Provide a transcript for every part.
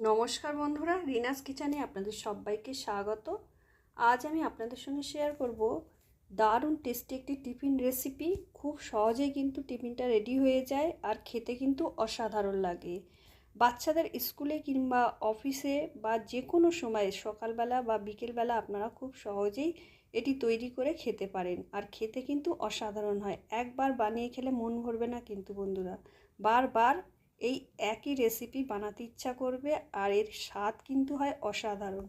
নমস্কার বন্ধুরা, রিনাস কিচেনে আপনাদের সবাইকে স্বাগত। আজ আমি আপনাদের সঙ্গে শেয়ার করব দারুণ টেস্টি একটি টিফিন রেসিপি খুব সহজেই কিন্তু টিফিনটা রেডি হয়ে যায় আর খেতে কিন্তু অসাধারণ লাগে। বাচ্চাদের স্কুলে কিংবা অফিসে বা যে কোনো সময় সকালবেলা বা বিকেলবেলা আপনারা খুব সহজেই এটি তৈরি করে খেতে পারেন। আর খেতে কিন্তু অসাধারণ হয়। একবার বানিয়ে খেলে মন ভরবে না কিন্তু বন্ধুরা। বারবার এই একই রেসিপি বানাতে ইচ্ছা করবে আর এর স্বাদ কিন্তু হয় অসাধারণ।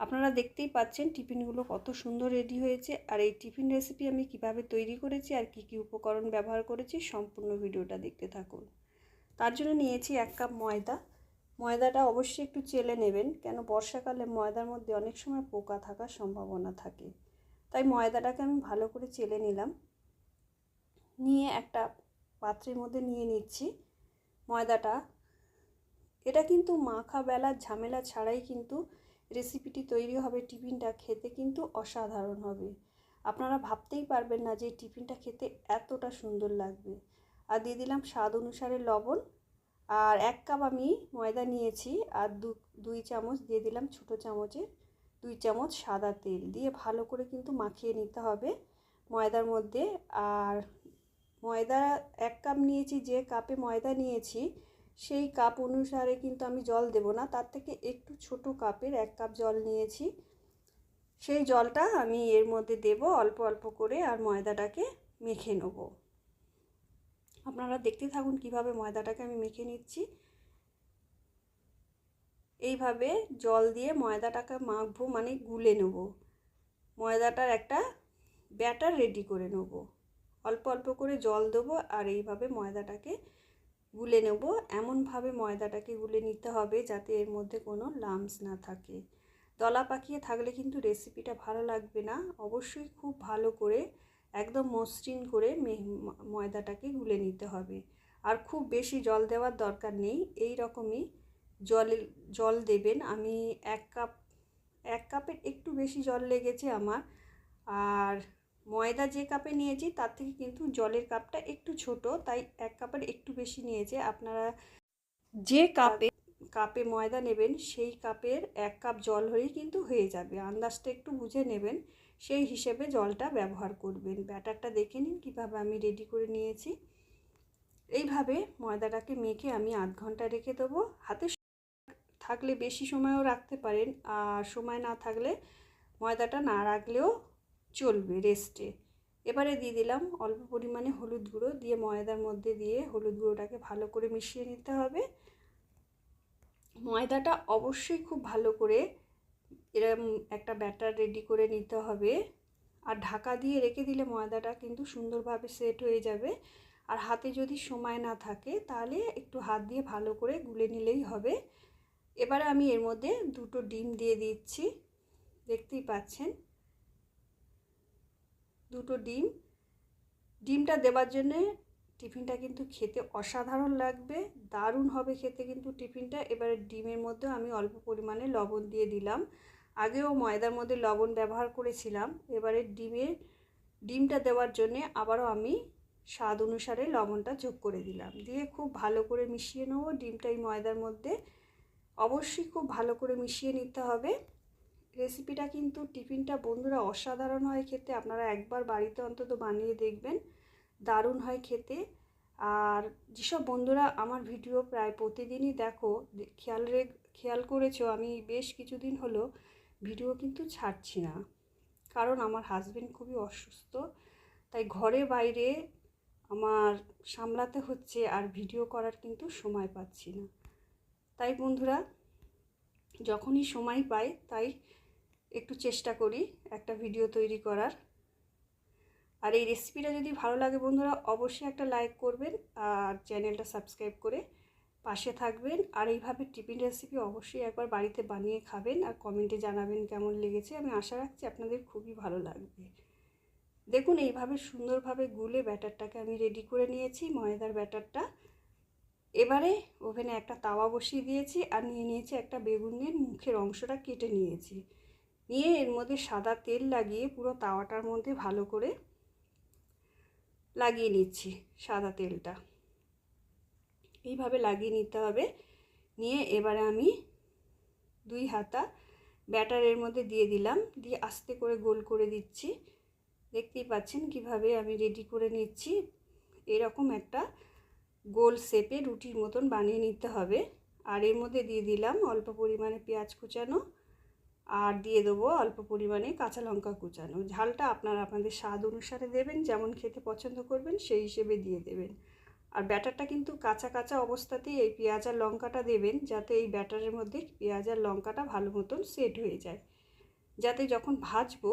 আপনারা দেখতেই পাচ্ছেন টিফিনগুলো কত সুন্দর রেডি হয়েছে আর এই টিফিন রেসিপি আমি কীভাবে তৈরি করেছি আর কি কি উপকরণ ব্যবহার করেছি সম্পূর্ণ ভিডিওটা দেখতে থাকুন। তার জন্য নিয়েছি এক কাপ ময়দা। ময়দাটা অবশ্যই একটু চেলে নেবেন কেন বর্ষাকালে ময়দার মধ্যে অনেক সময় পোকা থাকার সম্ভাবনা থাকে। তাই ময়দাটাকে আমি ভালো করে চেলে নিলাম। নিয়ে একটা পাত্রের মধ্যে নিয়ে নিচ্ছি। ময়দাটা। এটা কিন্তু মাখা বেলার ঝামেলা ছাড়াই কিন্তু রেসিপিটি তৈরি হবে, টিফিনটা খেতে কিন্তু অসাধারণ হবে। আপনারা ভাবতেই পারবেন না যে টিফিনটা খেতে এতটা সুন্দর লাগবে। আর দিয়ে দিলাম স্বাদ অনুসারে লবণ। আর এক কাপ আমি ময়দা নিয়েছি আর দুই চামচ দিয়ে দিলাম ছোটো চামচে দুই চামচ সাদা তেল। দিয়ে ভালো করে কিন্তু মাখিয়ে নিতে হবে ময়দার মধ্যে। আর ময়দা এক কাপ নিয়েছি, যে কাপে ময়দা নিয়েছি, সেই কাপ অনুসারে কিন্তু আমি জল দেব না। তার থেকে একটু ছোট কাপের এক কাপ জল নিয়েছি। সেই জলটা আমি এর মধ্যে দেব, অল্প অল্প করে, আর ময়দাটাকে মেখে নেব। আপনারা দেখতে থাকুন কীভাবে ময়দাটাকে আমি মেখে নিচ্ছি। এইভাবে জল দিয়ে ময়দাটাকে মাখবো মানে গুলে নেব। ময়দাটার একটা ব্যাটার রেডি করে নেব। অল্প অল্প করে জল দেবো আর এইভাবে ময়দাটাকে গুলে নেব। এমনভাবে ময়দাটাকে গুলে নিতে হবে যাতে এর মধ্যে কোনো লামস না থাকে। দলা পাকিয়ে থাকলে কিন্তু রেসিপিটা ভালো লাগবে না। অবশ্যই খুব ভালো করে, একদম মসৃণ করে ময়দাটাকে গুলে নিতে হবে। আর খুব বেশি জল দেওয়ার দরকার নেই। এই রকমই জলে, জল দেবেন। আমি এক কাপ, এক কাপের একটু বেশি জল লেগেছে আমার। আর ময়দা যে কাপে নিয়েছি তার থেকে কিন্তু জলের কাপটা একটু ছোট তাই এক কাপের একটু বেশি নিয়েছে। আপনারা যে কাপে কাপে ময়দা নেবেন সেই কাপের এক কাপ জল হলেই কিন্তু হয়ে যাবে। আন্দাজটা একটু বুঝে নেবেন সেই হিসেবে জলটা ব্যবহার করবেন। ব্যাটারটা দেখে নিন কীভাবে আমি রেডি করে নিয়েছি। এইভাবে ময়দাটাকে মেখে আমি আধ ঘণ্টা রেখে দেবো। হাতে থাকলে বেশি সময়ও রাখতে পারেন আর সময় না থাকলে ময়দাটা না রাখলেও চলবে রেস্টে এবারে দিয়ে দিলাম অল্প পরিমাণে হলুদ গুঁড়ো, দিয়ে ময়দার মধ্যে দিয়ে হলুদ গুঁড়োটাকে ভালো করে মিশিয়ে নিতে হবে। ময়দাটা অবশ্যই খুব ভালো করে এরম একটা ব্যাটার রেডি করে নিতে হবে। আর ঢাকা দিয়ে রেখে দিলে ময়দাটা কিন্তু সুন্দরভাবে সেট হয়ে যাবে। আর হাতে যদি সময় না থাকে তাহলে একটু হাত দিয়ে ভালো করে গুলে নিলেই হবে। এবারে আমি এর মধ্যে দুটো ডিম দিয়ে দিচ্ছি। দেখতেই পাচ্ছেন। দুটো ডিম। ডিমটা দেওয়ার জন্যে টিফিনটা কিন্তু খেতে অসাধারণ লাগবে, দারুণ হবে খেতে কিন্তু টিফিনটা। এবারে ডিমের মধ্যে আমি অল্প পরিমাণে লবণ দিয়ে দিলাম। আগেও ময়দার মধ্যে লবণ ব্যবহার করেছিলাম, এবারে ডিমের, ডিমটা দেওয়ার জন্যে আবারও আমি স্বাদ অনুসারে লবণটা যোগ করে দিলাম। দিয়ে খুব ভালো করে মিশিয়ে নেব ডিমটা এই ময়দার মধ্যে। অবশ্যই খুব ভালো করে মিশিয়ে নিতে হবে। রেসিপিটা কিন্তু টিফিনটা বন্ধুরা অসাধারণ হয় খেতে। আপনারা একবার বাড়িতে অন্তত বানিয়ে দেখবেন, দারুণ হয় খেতে। আর যেসব বন্ধুরা আমার ভিডিও প্রায় প্রতিদিনই দেখো খেয়াল রে খেয়াল করেছ, আমি বেশ কিছুদিন হলো ভিডিও কিন্তু ছাড়ছি না। কারণ আমার হাজবেন্ড খুবই অসুস্থ, তাই ঘরে বাইরে আমার সামলাতে হচ্ছে আর ভিডিও করার কিন্তু সময় পাচ্ছি না। তাই বন্ধুরা, যখনই সময় পাই, তাই একটু চেষ্টা করি একটা ভিডিও তৈরি করার। আর এই রেসিপিটা যদি ভালো লাগে বন্ধুরা, অবশ্যই একটা লাইক করবেন আর চ্যানেলটা সাবস্ক্রাইব করে পাশে থাকবেন। আর এইভাবে টিফিন রেসিপি অবশ্যই একবার বাড়িতে বানিয়ে খাবেন আর কমেন্টে জানাবেন কেমন লেগেছে। আমি আশা রাখছি আপনাদের খুবই ভালো লাগবে। দেখুন, এইভাবে সুন্দরভাবে গুলে ব্যাটারটাকে আমি রেডি করে নিয়েছি, ময়দার ব্যাটারটা। এবারে ওভেনে একটা তাওয়া বসিয়ে দিয়েছি আর নিয়ে নিয়েছি একটা বেগুনের মুখের অংশটা কেটে নিয়েছি। নিয়ে এর মধ্যে সাদা তেল লাগিয়ে পুরো তাওয়াটার মধ্যে ভালো করে লাগিয়ে নিচ্ছি সাদা তেলটা। এইভাবে লাগিয়ে নিতে হবে। নিয়ে এবারে আমি দুই হাতা ব্যাটারের মধ্যে দিয়ে দিলাম। দিয়ে আস্তে করে গোল করে দিচ্ছি। দেখতেই পাচ্ছেন কীভাবে আমি রেডি করে নিচ্ছি। এরকম একটা গোল শেপে রুটির মতন বানিয়ে নিতে হবে। আর এর মধ্যে দিয়ে দিলাম অল্প পরিমাণে পেঁয়াজ কুচানো। আর দিয়ে দেবো অল্প পরিমাণে কাঁচা লঙ্কা কুচানো। ঝালটা আপনারা আপনাদের স্বাদ অনুসারে দেবেন, যেমন খেতে পছন্দ করবেন সেই হিসেবে দিয়ে দেবেন। আর ব্যাটারটা কিন্তু কাঁচা কাঁচা অবস্থাতেই এই পেঁয়াজ আর লঙ্কাটা দেবেন, যাতে এই ব্যাটারের মধ্যে পেঁয়াজ আর লঙ্কাটা ভালো মতন সেট হয়ে যায়। যাতে যখন ভাজবো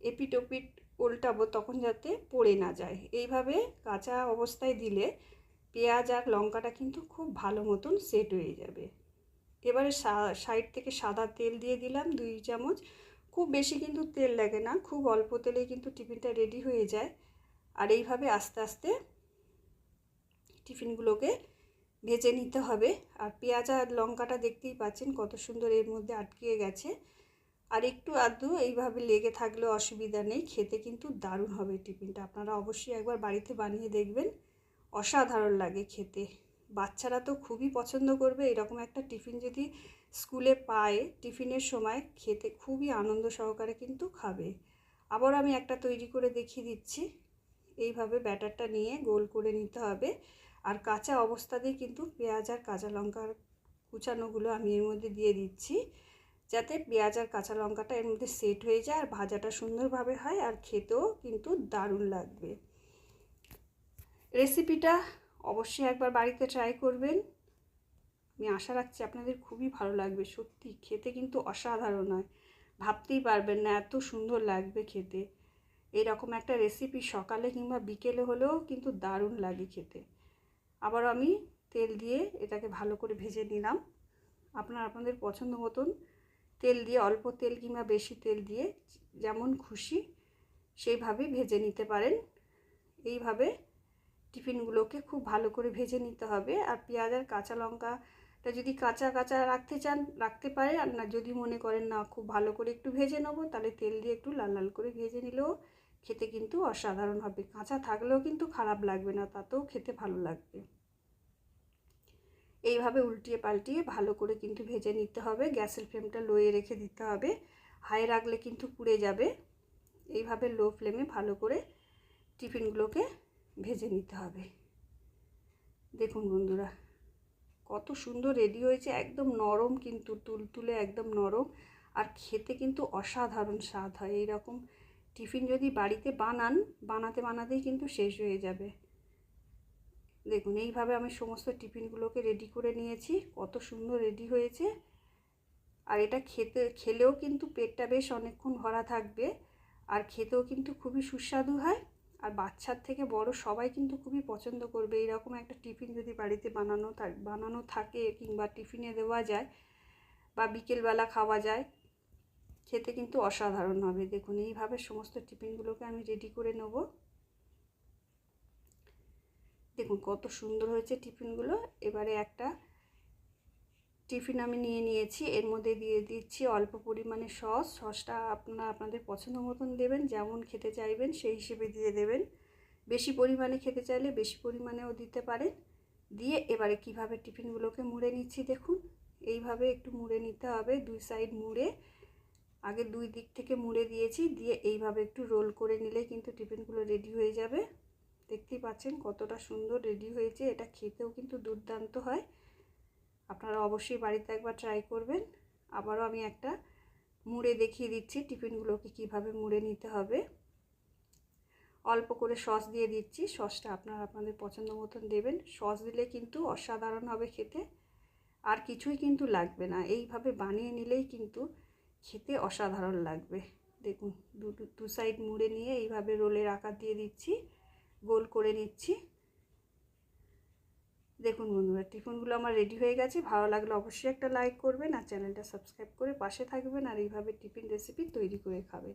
এপিট ওপিট উল্টাবো তখন যাতে পড়ে না যায়। এইভাবে কাঁচা অবস্থায় দিলে পেঁয়াজ আর লঙ্কাটা কিন্তু খুব ভালো মতন সেট হয়ে যাবে। এবারে সাইড থেকে সাদা তেল দিয়ে দিলাম দুই চামচ। খুব বেশি কিন্তু তেল লাগে না, খুব অল্প তেলেই কিন্তু টিফিনটা রেডি হয়ে যায়। আর এইভাবে আস্তে আস্তে টিফিনগুলোকে ভেজে নিতে হবে। আর পেঁয়াজ আর লঙ্কাটা দেখতেই পাচ্ছেন কত সুন্দর এর মধ্যে আটকিয়ে গেছে। আর একটু আধটু এইভাবে লেগে থাকলেও অসুবিধা নেই, খেতে কিন্তু দারুণ হবে টিফিনটা। আপনারা অবশ্যই একবার বাড়িতে বানিয়ে দেখবেন, অসাধারণ লাগে খেতে। বাচ্চারা তো খুবই পছন্দ করবে, এরকম একটা টিফিন যদি স্কুলে পায়, টিফিনের সময় খেতে খুবই আনন্দ সহকারে কিন্তু খাবে। আবার আমি একটা তৈরি করে দেখিয়ে দিচ্ছি। এইভাবে ব্যাটারটা নিয়ে গোল করে নিতে হবে। আর কাঁচা অবস্থাতেই কিন্তু পেঁয়াজ আর কাঁচা লঙ্কার কুচানোগুলো আমি এর মধ্যে দিয়ে দিচ্ছি, যাতে পেঁয়াজ আর কাঁচা লঙ্কাটা এর মধ্যে সেট হয়ে যায় আর ভাজাটা সুন্দরভাবে হয় আর খেতেও কিন্তু দারুণ লাগবে। রেসিপিটা অবশ্যই একবার বাড়িতে ট্রাই করবেন। আমি আশা রাখছি আপনাদের খুবই ভালো লাগবে, সত্যি। খেতে কিন্তু অসাধারণ হয়। ভাবতেই পারবেন না, এত সুন্দর লাগবে খেতে। এরকম একটা রেসিপি সকালে কিংবা বিকেলে হলেও কিন্তু দারুণ লাগে খেতে। আবার আমি তেল দিয়ে এটাকে ভালো করে ভেজে নিলাম। আপনার, আপনাদের পছন্দ মতন তেল দিয়ে, অল্প তেল কিংবা বেশি তেল দিয়ে, যেমন খুশি, সেইভাবে ভেজে নিতে পারেন। এইভাবে টিফিনগুলোকে খুব ভালো করে ভেজে নিতে হবে। আর পেঁয়াজ আর কাঁচা লঙ্কাটা যদি কাঁচা কাঁচা রাখতে চান, রাখতে পারে। আর না, যদি মনে করেন না, খুব ভালো করে একটু ভেজে নেব, তাহলে তেল দিয়ে একটু লাল লাল করে ভেজে নিলেও খেতে কিন্তু অসাধারণ হবে। কাঁচা থাকলেও কিন্তু খারাপ লাগবে না, তাতেও খেতে ভালো লাগবে। এইভাবে উল্টিয়ে পাল্টিয়ে ভালো করে কিন্তু ভেজে নিতে হবে। গ্যাসের ফ্লেমটা লোয়ে রেখে দিতে হবে। হাই রাখলে কিন্তু পুড়ে যাবে। এইভাবে লো ফ্লেমে ভালো করে টিফিনগুলোকে ভেজে নিতে হবে। দেখুন বন্ধুরা, কত সুন্দর রেডি হয়েছে, একদম নরম কিন্তু, তুলতুলে একদম নরম। আর খেতে কিন্তু অসাধারণ স্বাদ হয়, এইরকম টিফিন যদি বাড়িতে বানান, বানাতে বানাতেই কিন্তু শেষ হয়ে যাবে। দেখুন, এইভাবে আমি সমস্ত টিফিনগুলোকে রেডি করে নিয়েছি, কত সুন্দর রেডি হয়েছে। আর এটা খেতে, খেলেও কিন্তু পেটটা বেশ অনেকক্ষণ ভরা থাকবে, আর খেতেও কিন্তু খুবই সুস্বাদু হয়। আর বাচ্চার থেকে বড় সবাই কিন্তু খুবই পছন্দ করবে। এইরকম একটা টিফিন যদি বাড়িতে বানানো বানানো থাকে কিংবা টিফিনে দেওয়া যায় বা বিকেলবেলা খাওয়া যায়, খেতে কিন্তু অসাধারণ হবে। দেখুন, এইভাবে সমস্ত টিফিনগুলোকে আমি রেডি করে নেব। দেখুন, কত সুন্দর হয়েছে টিফিনগুলো। এবারে একটা টিফিন আমি নিয়ে নিয়েছি। এর মধ্যে দিয়ে দিচ্ছি অল্প পরিমাণে সস। সসটা আপনারা আপনাদের পছন্দ মতন দেবেন, যেমন খেতে চাইবেন সেই হিসেবে দিয়ে দেবেন। বেশি পরিমাণে খেতে চাইলে বেশি পরিমাণেও দিতে পারেন। দিয়ে এবারে কীভাবে টিফিনগুলোকে মুড়ে নিচ্ছি দেখুন। এইভাবে একটু মুড়ে নিতে হবে, দুই সাইড মুড়ে। আগে দুই দিক থেকে মুড়ে দিয়েছি, দিয়ে এইভাবে একটু রোল করে নিলে কিন্তু টিফিনগুলো রেডি হয়ে যাবে। দেখতেই পাচ্ছেন কতটা সুন্দর রেডি হয়েছে। এটা খেতেও কিন্তু দুর্দান্ত হয়। আপনারা অবশ্যই বাড়িতে একবার ট্রাই করবেন। আবারও আমি একটা মুড়ে দেখিয়ে দিচ্ছি টিফিনগুলোকে কীভাবে মুড়ে নিতে হবে। অল্প করে সস দিয়ে দিচ্ছি, সসটা আপনারা আপনাদের পছন্দ মতন দেবেন। সস দিলে কিন্তু অসাধারণ হবে খেতে, আর কিছুই কিন্তু লাগবে না। এইভাবে বানিয়ে নিলেই কিন্তু খেতে অসাধারণ লাগবে। দেখুন, দু সাইড মুড়ে নিয়ে এইভাবে রোলের আকার দিয়ে দিচ্ছি, গোল করে নিচ্ছি। দেখুন বন্ধুরা, টিফিনগুলো আমার রেডি হয়ে গেছে। ভালো লাগলে অবশ্যই একটা লাইক করবেন আর চ্যানেলটা সাবস্ক্রাইব করে পাশে থাকবেন আর এইভাবে টিফিন রেসিপি তৈরি করে খাবেন।